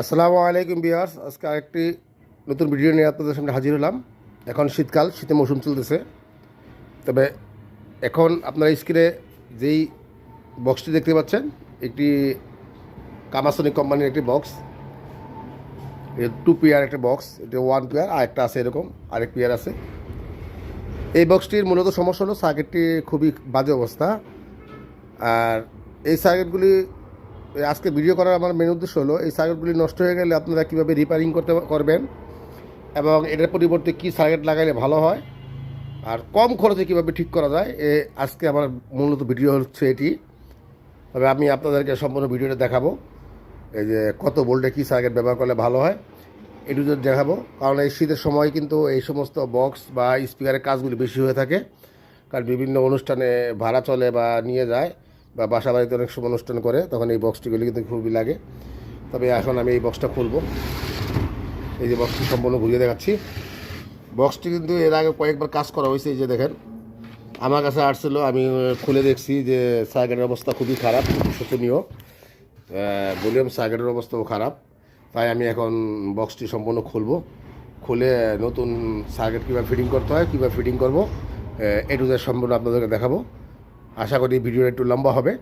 আসসালামু আলাইকুম বিয়ার্স আজকে আরেকটি নতুন ভিডিও নিয়ে আপনাদের সামনে হাজির হলাম। এখন শীতকাল শীতের মৌসুম চলতেছে। তবে এখন আপনারা স্ক্রিনে যেই বক্সটি দেখতে পাচ্ছেন একটি কামাসনিক কোম্পানির একটি বক্স টু পিয়ার একটা বক্স এটা ওয়ান পিয়ার আর একটা আছে এরকম, আরেক পিয়ার আছে। এই বক্সটির মূলত সমস্যা হলো সার্কিটটি খুবই বাজে অবস্থা। আর এই সার্কিটগুলি আজকে ভিডিও করার আমার মেন উদ্দেশ্য হলো, এই সার্কিটগুলি নষ্ট হয়ে গেলে আপনারা কীভাবে রিপেয়ারিং করতে করবেন এবং এটার পরিবর্তে কী সার্কিট লাগাইলে ভালো হয় আর কম খরচে কীভাবে ঠিক করা যায়, এ আজকে আমার মূলত ভিডিও হচ্ছে এটি। তবে আমি আপনাদেরকে সম্পূর্ণ ভিডিওটা দেখাবো, এই যে কত বোল্টে কী সার্কিট ব্যবহার করলে ভালো হয় এটু যদি দেখাবো। কারণ এই শীতের সময় কিন্তু এই সমস্ত বক্স বা স্পিকারের কাজগুলি বেশি হয়ে থাকে, কারণ বিভিন্ন অনুষ্ঠানে ভাড়া চলে বা নিয়ে যায়। বা বাসা বাড়িতে অনেক সময় অনুষ্ঠান করে, তখন এই বক্সটিগুলি কিন্তু খুবই লাগে। তবে এখন আমি এই বক্সটা খুলবো। এই যে বক্সটি সম্পূর্ণ ঘুরিয়ে দেখাচ্ছি। বক্সটি কিন্তু এর আগে কয়েকবার কাজ করা হয়েছে, এই যে দেখেন। আমার কাছে আসছিল, আমি খুলে দেখছি যে সার্কিটের অবস্থা খুবই খারাপ শোচনীয়। ভলিউম সার্কিটের অবস্থাও খারাপ। তাই আমি এখন বক্সটি সম্পূর্ণ খুলবো। খুলে নতুন সার্কিট কীভাবে ফিটিং করতে হয়, কীভাবে ফিটিং করব এটু সম্পূর্ণ আপনাদেরকে দেখাবো। আশা করি ভিডিওটা একটু লম্বা হবে।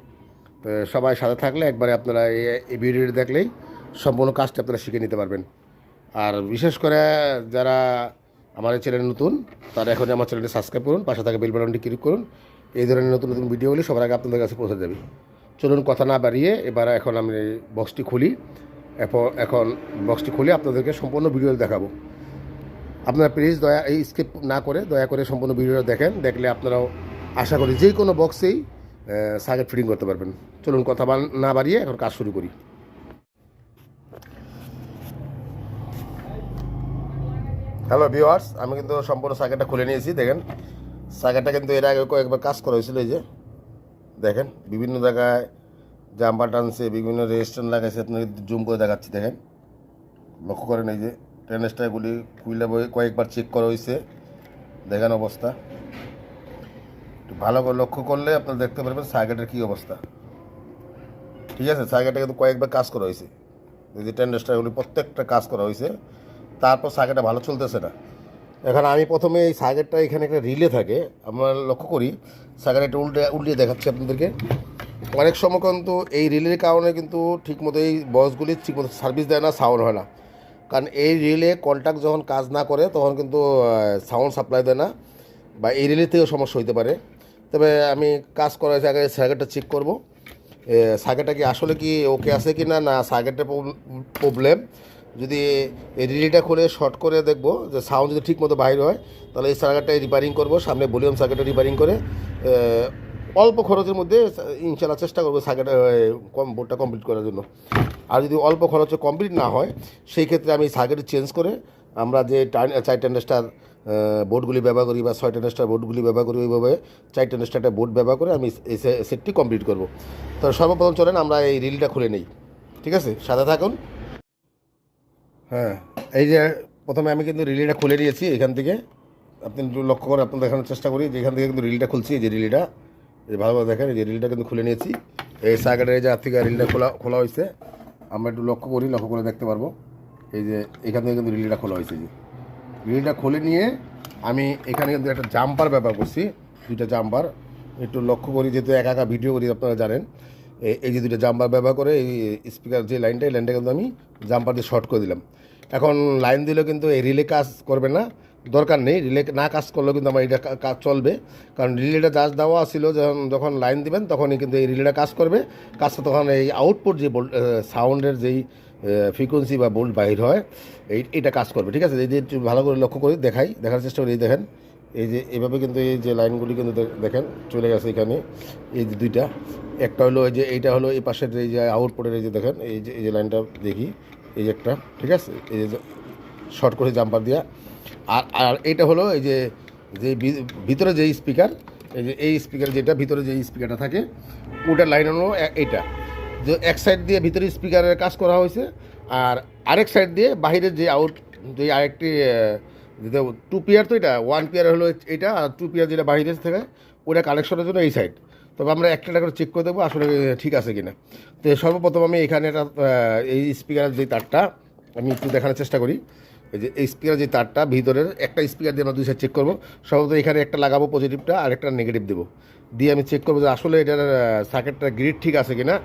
তো সবাই সাথে থাকলে একবারে আপনারা এই- ভিডিওটি দেখলেই সম্পূর্ণ কাজটা আপনারা শিখে নিতে পারবেন। আর বিশেষ করে যারা আমার এই চ্যানেল নতুন, তারা এখন আমার চ্যানেলটি সাবস্ক্রাইব করুন, পাশে থাকা বেল বাটনটি ক্লিক করুন। এই ধরনের নতুন নতুন ভিডিওগুলি সবার আগে আপনাদের কাছে পৌঁছে যাবে। চলুন কথা না বাড়িয়ে এবার এখন আমি বক্সটি খুলি। এখন বক্সটি খুলে আপনাদেরকে সম্পূর্ণ ভিডিও দেখাবো। আপনারা প্লিজ দয়া, এই স্কিপ না করে দয়া করে সম্পূর্ণ ভিডিওটা দেখেন। দেখলে আপনারাও আশা করি যে কোনো বক্সেই সার্কিট ফিটিং করতে পারবেন। চলুন কথা না বাড়িয়ে এখন কাজ শুরু করি। হ্যালো ভিওয়ার্স আমি কিন্তু সম্পূর্ণ সার্কিটটা খুলে নিয়েছি, দেখেন। সার্কিটটা কিন্তু এর আগে কয়েকবার কাজ করা হয়েছিল এই যে। দেখেন, বিভিন্ন জায়গায় জাম্পার টানছে, বিভিন্ন রেজিস্ট্যান্ট লাগাইছে আপনাকে জুম করে দেখাচ্ছি, দেখেন। লক্ষ্য করেন এই যে ট্রেন স্টারগুলি বই কয়েকবার চেক করা হয়েছে। দেখেন অবস্থা। ভালো করে লক্ষ্য করলে আপনারা দেখতে পারবেন সার্কিটের কী অবস্থা। ঠিক আছে? সার্কিটটা কিন্তু কয়েকবার কাজ করা হয়েছে। এই যে প্রত্যেকটা কাজ করা হয়েছে। তারপর সার্কিটটা ভালো চলতেছে না। এখন আমি প্রথমে এই সার্কিটটা এখানে একটা রিলে থাকে। আমরা লক্ষ্য করি, সার্কিটটা উল্টে উল্টিয়ে দেখাচ্ছি আপনাদেরকে। অনেক সময় কিন্তু এই রিলের কারণে কিন্তু ঠিকমতো এই বক্সগুলি ঠিকমতো সার্ভিস দেয় না, সাউন্ড হয় না। কারণ এই রিলে কন্ট্যাক্ট যখন কাজ না করে, তখন কিন্তু সাউন্ড সাপ্লাই দেয় না বা এই রিলে থেকেও সমস্যা হতে পারে। তবে আমি কাজ করার আগে সার্কিটটা চেক করব। সার্কিটটা কি আসলে কি ওকে আছে কি না? না, সার্কিটের প্রবলেম যদি রিলেটা খুলে শর্ট করে দেখব, যে সাউন্ড যদি ঠিক মতো বাইর হয়, তাহলে এই সার্কিটটা রিপেয়ারিং করব, সামনে ভলিউম সার্কিটটা রিপেয়ারিং করে। অল্প খরচের মধ্যে ইনশাল্লাহ চেষ্টা করব সার্কিট কম বোর্ডটা কমপ্লিট করার জন্য। আর যদি অল্প খরচে কমপ্লিট না হয়, সেই ক্ষেত্রে আমি সার্কিট চেঞ্জ করে আমরা যে টাইন চার টেন্ডাস্টার বোর্ডগুলি ব্যবহার করি বা ছয় টেন্ডাস্টার বোর্ডগুলি ব্যবহার করি ওইভাবে চার টেন্ডাস্টারটা বোর্ড ব্যবহার করে আমি এই সেটটি কমপ্লিট করব। তো সর্বপ্রথম চলেন আমরা এই রিলটা খুলে নেই। ঠিক আছে? সাথে থাকুন। হ্যাঁ এই যে প্রথমে আমি কিন্তু রিলিটা খুলে নিয়েছি এখান থেকে। আপনি একটু লক্ষ্য করে আপনার দেখানোর চেষ্টা করি যে এখান থেকে কিন্তু রিলটা খুলছি, এই যে রিলটা। এই ভালোভাবে দেখেন, এই যে রিলটা কিন্তু খুলে নিয়েছি। এই সার্কিটের এই যে হাত থেকে রিলটা খোলা খোলা হয়েছে। আমরা একটু লক্ষ্য করি, লক্ষ্য করে দেখতে পারব। এই যে এখান থেকে কিন্তু রিলটা খোলা হয়েছে। যে রিলটা খুলে নিয়ে আমি এখানে কিন্তু একটা জাম্পার ব্যবহার করছি, দুইটা জাম্পার। একটু লক্ষ্য করি যেহেতু একা একা ভিডিও করি, আপনারা জানেন। এই- এই যে দুটো জাম্পার ব্যবহার করে এই স্পিকার যে লাইনটা এই লাইনটা কিন্তু আমি জাম্পার দিয়ে শর্ট করে দিলাম। এখন লাইন দিলেও কিন্তু এই রিলে কাজ করবে না, দরকার নেই। রিলে না কাজ করলেও কিন্তু আমার এটা কাজ চলবে। কারণ রিলেটা চার্জ দেওয়া ছিল, যখন যখন লাইন দিবেন, তখনই কিন্তু এই রিলেটা কাজ করবে। কাজটা তখন এই আউটপুট যে সাউন্ডের যেই ফ্রিকোয়েন্সি বা বোল্ট বাইর হয়, এই, এটা কাজ করবে, ঠিক আছে? এই যে ভালো করে লক্ষ্য করি দেখাই, দেখার চেষ্টা করি দেখেন। এই যে, এভাবে কিন্তু এই যে লাইনগুলি কিন্তু দেখেন, চলে গেছে এখানে, এই যে দুইটা। একটা হলো এই যে, এইটা হলো এই পাশের এই যে আউটপুটের এই যে দেখেন, এই যে এই যে লাইনটা দেখি, এই যে একটা, ঠিক আছে? এই যে শর্ট করে জাম্পার দিয়া। আর আর এইটা হলো এই যে যে ভিতরে যে স্পিকার এই যে এই স্পিকার যেটা, ভিতরে যে স্পিকারটা থাকে ওটার লাইন হলো এইটা। এক সাইড দিয়ে ভিতরে স্পিকারের কাজ করা হয়েছে, আর আরেক সাইড দিয়ে বাইরের যে আউট যে আরেকটি টু পিয়ার তো এটা ওয়ান পিয়ার হলো এটা আর টু পিয়ার যেটা বাইরে থেকে, ওটা কানেকশনের জন্য এই সাইড তবে আমরা একটা করে চেক করে দেবো, আসলে ঠিক আছে কি না তো সর্বপ্রথম আমি এখানে একটা এই স্পিকারের যে তারটা, আমি একটু দেখানোর চেষ্টা করি। এই যে, এই স্পিকারের যে তারটা, ভিতরের একটা স্পিকার দিয়ে আমরা দুই সাইড চেক করব। সর্বপ্রথম এখানে একটা লাগাবো পজিটিভটা আর একটা নেগেটিভ দেবো। দিয়ে আমি চেক করব যে আসলে এটার সার্কিটটা গ্রিড ঠিক আছে কিনা।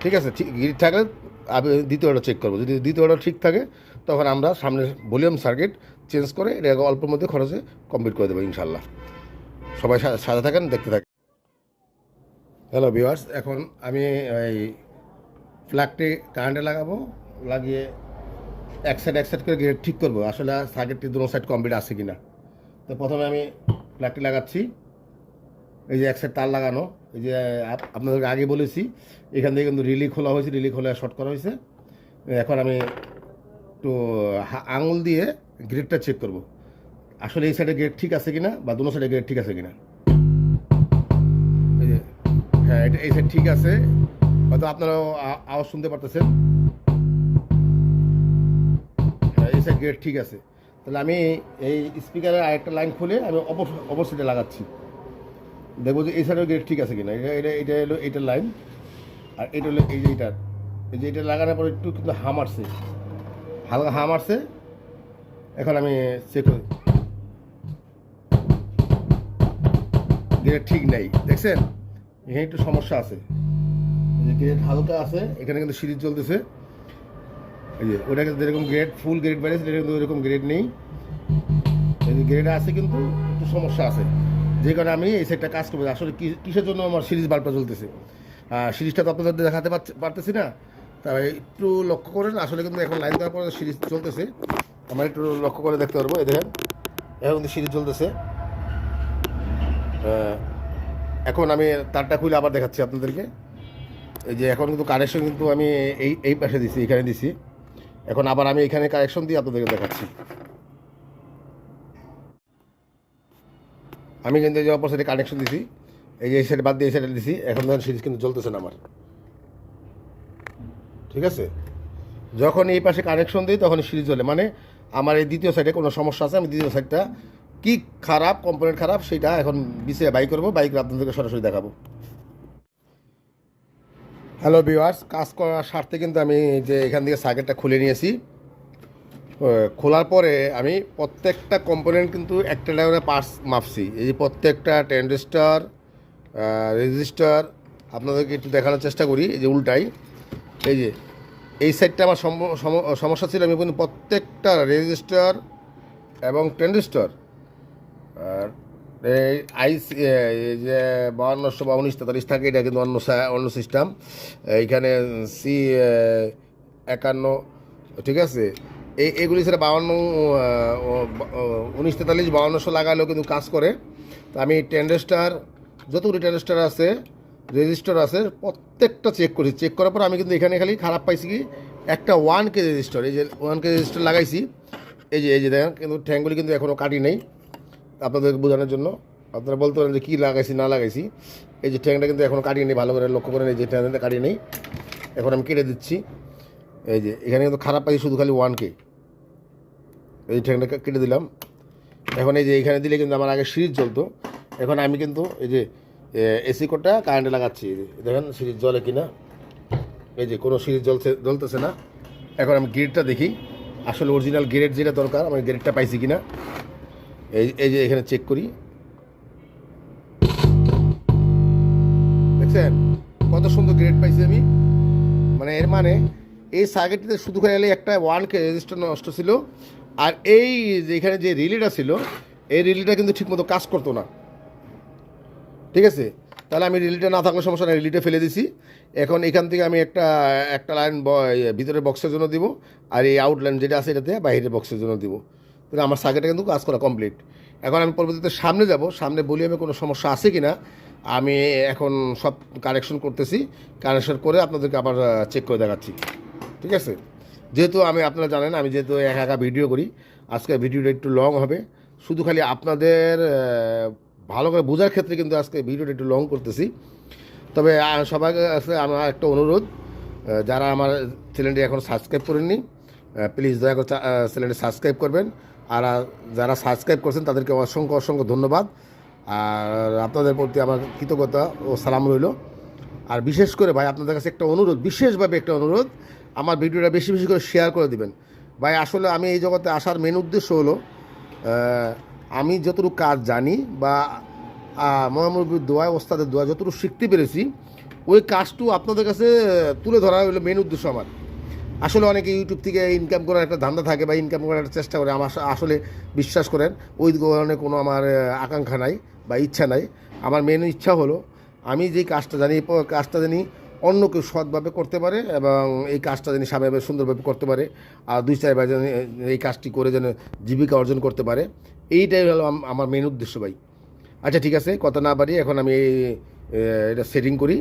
ঠিক আছে, ঠিক গ্রিড থাকলে আমি দ্বিতীয়টা চেক করব। যদি দ্বিতীয়টা ঠিক থাকে, তখন আমরা সামনে ভলিউম সার্কিট চেঞ্জ করে এটা অল্পের মধ্যে খরচে কমপ্লিট করে দেবো ইনশাল্লাহ সবাই সা- সাথে থাকেন, দেখতে থাকেন। হ্যালো ভিউয়ার্স এখন আমি এই প্লাগটি কারেন্টে লাগাবো, লাগিয়ে এক সাইড এক সাইড করে গিয়ে ঠিক করব। আসলে সার্কিটটি দুটো সাইড কমপ্লিট আছে কি না তো প্রথমে আমি প্লাগটি লাগাচ্ছি। এই যে এক সাইড তার লাগানো, এই যে আপনাদেরকে আগে বলেছি, এখান থেকে কিন্তু রিলি খোলা হয়েছে রিলি খোলা শর্ট করা হয়েছে। এখন আমি একটু আঙুল দিয়ে গ্রেডটা চেক করব। আসলে এই সাইডে গ্রেড ঠিক আছে কিনা বা দুটো সাইডে গ্রেড ঠিক আছে কিনা? হ্যাঁ এটা এই সাইড ঠিক আছে। হয়তো আপনারাও আওয়াজ শুনতে পারতেছেন। হ্যাঁ এই সাইড গ্রেড ঠিক আছে। তাহলে আমি এই স্পিকারের আরেকটা লাইন খুলে আমি অপর অপর সাইডে লাগাচ্ছি। দেখব যে এই সাইডের গ্রেড ঠিক আছে কিনা। এটা এটা এটা হলো এইটার লাইন আর এটা হলো এই যে এইটার এই যে এটা লাগানোর পর একটু কিন্তু হাম আসছে। হালকা হাম আসছে। এখন আমি চেক করি। গ্রেড ঠিক নেই। দেখছেন? এখানে একটু সমস্যা আছে। যে গ্রেড হালকা আছে, এখানে কিন্তু সিরিজ চলতেছে। এই যে ওটা কিন্তু যেরকম গ্রেড ফুল গ্রেড বেড়েছে এটা কিন্তু ওরকম গ্রেড নেই। এই যে গ্রেড আছে কিন্তু একটু সমস্যা আছে। যে কারণে আমি এই সাইডটা কাজ করব। আসলে কিসের জন্য আমার সিরিজ বাল্বটা চলতেছে? আর সিরিজটা তো আপনাদের দেখাতে পারতেছি না। তাই একটু লক্ষ্য করেন, আসলে কিন্তু এখন লাইন দেওয়ার পরে সিরিজ চলতেছে। আমার একটু লক্ষ্য করে দেখতে পারব, এই দেখেন। এখন কিন্তু সিরিজ চলতেছে। এখন আমি তারটা খুলে আবার দেখাচ্ছি আপনাদেরকে। এই যে এখন কিন্তু কানেকশন কিন্তু আমি এই এই পাশে দিছি, এখানে দিছি। এখন আবার আমি এখানে কানেকশন দিয়ে আপনাদেরকে দেখাচ্ছি। আমি কিন্তু এই যে অপর সাইডে কানেকশন দিছি, এই যে এই সাইডে বাদ দিয়ে এই সাইডে দিছি, এখন ধরেন সিরিজ কিন্তু চলতেছে না আমার। ঠিক আছে? যখন এই পাশে কানেকশন দিই তখন সিরিজ চলে। মানে আমার এই দ্বিতীয় সাইডে কোনো সমস্যা আছে, আমি দ্বিতীয় সাইডটা কি খারাপ কম্পোনেন্ট খারাপ, সেটা এখন বিসে বাই করব বাইক আপনাদেরকে সরাসরি দেখাবো। হ্যালো ভিউয়ার্স কাজ করার স্বার্থে কিন্তু আমি যে এখান থেকে সার্কিটটা খুলে নিয়েছি। খোলার পরে আমি প্রত্যেকটা কম্পোনেন্ট কিন্তু একটা করে পার্টস মাপছি। এই যে প্রত্যেকটা ট্যান্ডেস্টার রেজিস্টার আপনাদেরকে একটু দেখানোর চেষ্টা করি, এই যে উল্টাই। এই যে, এই সাইডটা আমার সম- সম- সমস্যা ছিল, আমি কিন্তু প্রত্যেকটা রেজিস্টার এবং এই আইস এই যে বাউন্নশো বা উনিশ তেতাল্লিশ থাকে, এটা কিন্তু অন্য অন্য সিস্টেম এইখানে সি একান্ন, ঠিক আছে? এই এগুলি সেটা বাউন্ন উনিশ তেতাল্লিশ, বাউন্নশো লাগালেও কিন্তু কাজ করে। তো আমি টেন্ডেস্টার যতগুলি টেন্ডেস্টার আছে, রেজিস্টার আছে, প্রত্যেকটা চেক করি। চেক করার পর আমি কিন্তু এখানে খালি খারাপ পাইছি কি, একটা ওয়ান কে রেজিস্টার এই যে ওয়ান কে রেজিস্টার লাগাইছি। এই যে এই যে দেখেন, কিন্তু ঠ্যাঙ্গুলি কিন্তু এখনও কাটি নেই, আপনাদের বোঝানোর জন্য। আপনারা বলতে পারেন যে কী লাগাইছি, না লাগাইছি। এই যে ট্যাংটা কিন্তু এখনও কাটিয়ে নেই, ভালো করে লক্ষ্য করেন, এই যে ট্যাংটা কাটিয়ে নেই। এখন আমি কেটে দিচ্ছি। এই যে, এখানে কিন্তু খারাপ পাইছি শুধু খালি ওয়ান কে এই ট্যাংটা কেটে দিলাম। এখন এই যে এখানে দিলে কিন্তু আমার আগে সিরিজ জ্বলতো এখন আমি কিন্তু এই যে এসি কোডটা কারেন্টে লাগাচ্ছি। দেখেন সিরিজ জ্বলে কিনা। এই যে, কোনো সিরিজ জ্বলছে, জ্বলতেছে না। এখন আমি গ্রেডটা দেখি। আসলে অরিজিনাল গ্রেড যেটা দরকার, আমি গ্রেডটা পাইছি কিনা। এই এই যে এখানে চেক করি। দেখছেন? কত সুন্দর গ্রেড পাইছি আমি। মানে এর মানে এই সার্কিটটিতে শুধু করে এলে একটা ওয়ান কে রেজিস্টার নষ্ট ছিল। আর এই এখানে যে রিলেটা ছিল, এই রিলেটা কিন্তু ঠিকমতো কাজ করতো না। ঠিক আছে? তাহলে আমি রিলিটা না থাকলে সমস্যা নেই রিলিটা ফেলে দিছি। এখন এখান থেকে আমি একটা একটা লাইন ভিতরে বক্সের জন্য দিব, আর এই আউটলাইন যেটা আছে এটাতে বাইরের বক্সের জন্য দিব। তাহলে আমার সার্কিটটা কিন্তু কাজ করা কমপ্লিট এখন আমি পরবর্তীতে সামনে যাব, সামনে বলি আমি কোনো সমস্যা আছে কি না আমি এখন সব কারেকশন করতেছি। কারেকশন করে আপনাদেরকে আবার চেক করে দেখাচ্ছি। ঠিক আছে? যেহেতু আমি আপনারা জানেন, আমি যেহেতু একা একা ভিডিও করি আজকে ভিডিওটা একটু লং হবে। শুধু খালি আপনাদের ভালো করে বোঝার ক্ষেত্রে কিন্তু আজকে ভিডিওটা একটু লং করতেছি। তবে সবার কাছে আমার একটা অনুরোধ যারা আমার চ্যানেলটি এখন সাবস্ক্রাইব করেননি প্লিজ দয়া করে চ্যানেলটি সাবস্ক্রাইব করবেন। আর যারা সাবস্ক্রাইব করছেন, তাদেরকে অসংখ্য অসংখ্য ধন্যবাদ। আর আপনাদের প্রতি আমার কৃতজ্ঞতা ও সালাম রইল। আর বিশেষ করে ভাই আপনাদের কাছে একটা অনুরোধ, বিশেষভাবে একটা অনুরোধ, আমার ভিডিওটা বেশি বেশি করে শেয়ার করে দিবেন। ভাই, আসলে আমি এই জগতে আসার মেন উদ্দেশ্য হলো আমি যতটুকু কাজ জানি বা মহামুরবির দোয়া, ওস্তাদের দোয়া, যতটুকু শিখতে পেরেছি, ওই কাজটু আপনাদের কাছে তুলে ধরা হলো মেন উদ্দেশ্য আমার। আসলে অনেকে ইউটিউব থেকে ইনকাম করার একটা ধান্দা থাকে বা ইনকাম করার একটা চেষ্টা করে, আমার আসলে বিশ্বাস করেন, ওই ধরনের কোনো আমার আকাঙ্ক্ষা নাই বা ইচ্ছা নাই। আমার মেন ইচ্ছা হলো আমি যেই কাজটা জানি কাজটা জানি অন্য কেউ সৎভাবে করতে পারে এবং এই কাজটা জানি স্বাভাবিক সুন্দরভাবে করতে পারে। আর দুই চার যেন এই কাজটি করে যেন জীবিকা অর্জন করতে পারে। এইটাই হলো আমার মেন উদ্দেশ্য ভাই। আচ্ছা ঠিক আছে, কথা না বাড়ি এখন আমি এটা সেটিং করি।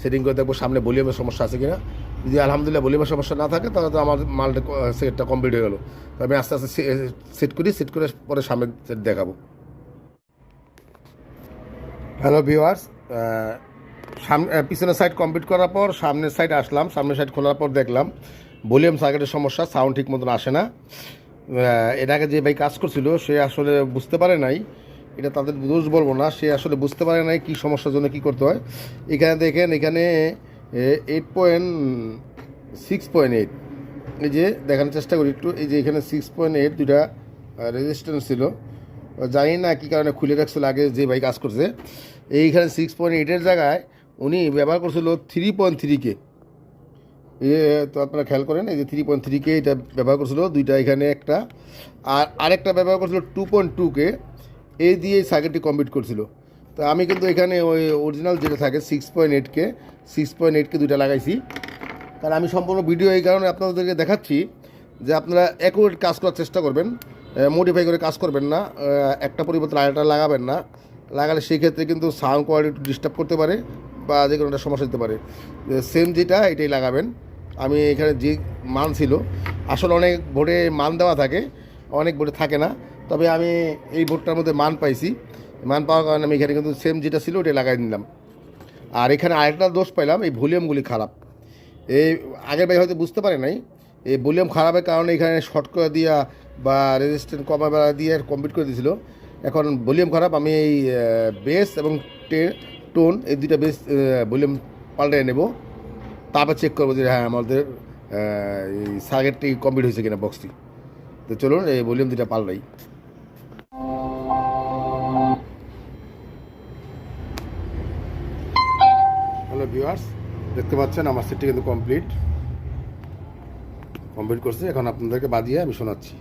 সেটিং করে দেখব সামনে ভলিউমের সমস্যা আছে কিনা। যদি আলহামদুলিল্লাহ ভলিউমের সমস্যা না থাকে, তাহলে তো আমার মালটা সেটটা কমপ্লিট হয়ে গেলো। তো আমি আস্তে আস্তে সেট করি সেট করে পরে সামনে সেট দেখাবো। হ্যালো ভিওয়ার্স সামনে পিছনের সাইড কমপ্লিট করার পর সামনের সাইড আসলাম, সামনের সাইড খোলার পর দেখলাম ভলিউম সার্কিটের সমস্যা সাউন্ড ঠিক মতন আসে না। এর আগে যে ভাই কাজ করছিল, সে আসলে বুঝতে পারে নাই, এটা তাদের দোষ বলব না, সে আসলে বুঝতে পারে নাই কী সমস্যার জন্য কী করতে হয়। এখানে দেখেন, এখানে eight point six point eight এই যে দেখানোর চেষ্টা করি একটু, এই যে এখানে সিক্স পয়েন্ট এইট দুটা রেজিস্ট্যান্স ছিল। জানি না কী কারণে খুলে রাখছিল, আগে যে ভাই কাজ করছে। এইখানে সিক্স পয়েন্ট এইটের জায়গায় উনি ব্যবহার করছিল থ্রি পয়েন্ট থ্রি কে এ, তো আপনারা খেয়াল করেন, এই যে থ্রি পয়েন্ট থ্রি কে এটা ব্যবহার করছিল, দুইটা এখানে একটা। আর আরেকটা ব্যবহার করছিল টু পয়েন্ট টু কে এই দিয়ে এই সার্কিটটি কমপ্লিট করছিল। তো আমি কিন্তু এখানে ওই অরিজিনাল যেটা থাকে সিক্স পয়েন্ট এইট কে সিক্স পয়েন্ট এইটকে দুইটা লাগাইছি। তাহলে আমি সম্পূর্ণ ভিডিও এই কারণে আপনাদেরকে দেখাচ্ছি যে আপনারা অ্যাকুরেট কাজ করার চেষ্টা করবেন মডিফাই করে কাজ করবেন না একটা পরিবর্তন আরেকটা লাগাবেন না। লাগালে সেই ক্ষেত্রে কিন্তু সাউন্ড কোয়ালিটি ডিস্টার্ব করতে পারে বা যে কোনো একটা সমস্যা দিতে পারে। সেম যেটা, এটাই লাগাবেন। আমি এখানে যে মান ছিল, আসলে অনেক বোর্ডে মান দেওয়া থাকে, অনেক বোর্ডে থাকে না। তবে আমি এই বোর্ডটার মধ্যে মান পাইছি। মান পাওয়ার কারণে আমি এখানে কিন্তু সেম যেটা ছিল, ওটাই লাগাই নিলাম আর এখানে আরেকটা দোষ পাইলাম, এই ভলিউমগুলি খারাপ। এই আগের ভাই হয়তো বুঝতে পারে নাই, এই ভলিউম খারাপের কারণে এখানে শর্ট করে দিয়া বা রেজিস্ট্যান্ট কমা বেড়া দিয়ে কমপ্লিট করে দিয়েছিল। এখন ভলিউম খারাপ, আমি এই বেস এবং টোন, এই দুইটা বেস ভলিউম পাল্টে নেব। তারপর চেক করব যে হ্যাঁ আমাদের এই সার্কিটটি কমপ্লিট হয়েছে কিনা বক্সটি তো চলুন, এই ভলিউম দুইটা পাল্টাই। হ্যালো ভিউয়ার্স দেখতে পাচ্ছেন আমার সেটটি কিন্তু কমপ্লিট কমপ্লিট করছে, এখন আপনাদেরকে বাজিয়ে আমি শোনাচ্ছি।